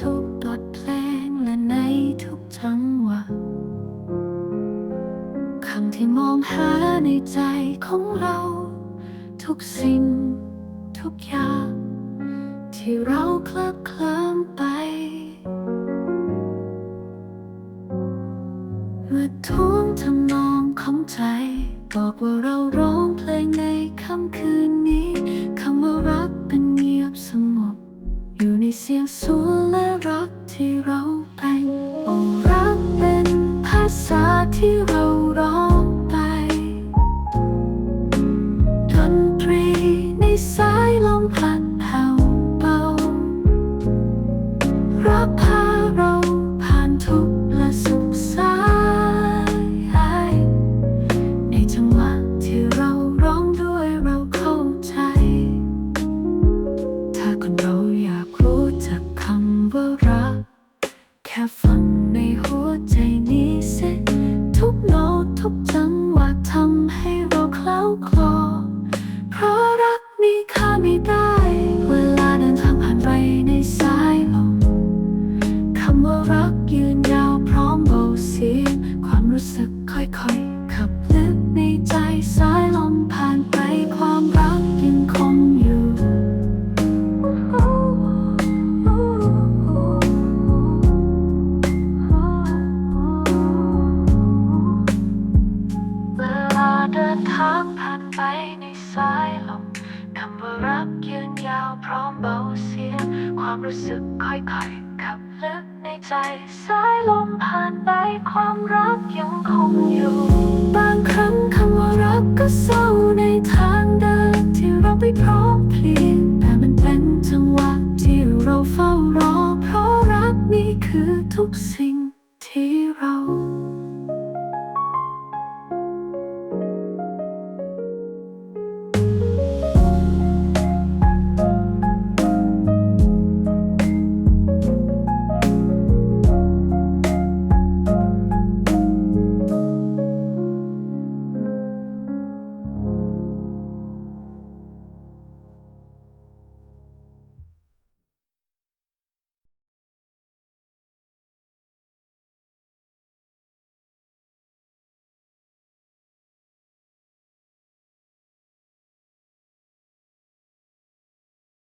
ทุกบทเพลงและในทุกจังหวะคำที่มองหาในใจของเรา ทุกสิ่ง ทุกอย่างที่เราเคลิบเคลิ้มไป เมื่อท่วงทำนองของใจ บอกว่าเราร้องเพลงในค่ำคืนนี้ ค่อยขับลึกในใจสายลมผ่านไปความรักยังคงอยู่ เวลาเดินทางผ่านไปในสายลมคำว่ารักยืนยาวพร้อมเบาเสียงความรู้สึกค่อยๆขับลึกในใจสายลมผ่าน ความรักยังคงอยู่ บางครั้งคำว่ารักก็เศร้าในทางเดินที่เราไปพร้อมเพลียงแต่มันเป็นจังหวะที่เราเฝ้ารอ เพราะรักนี่คือทุกสิ่ง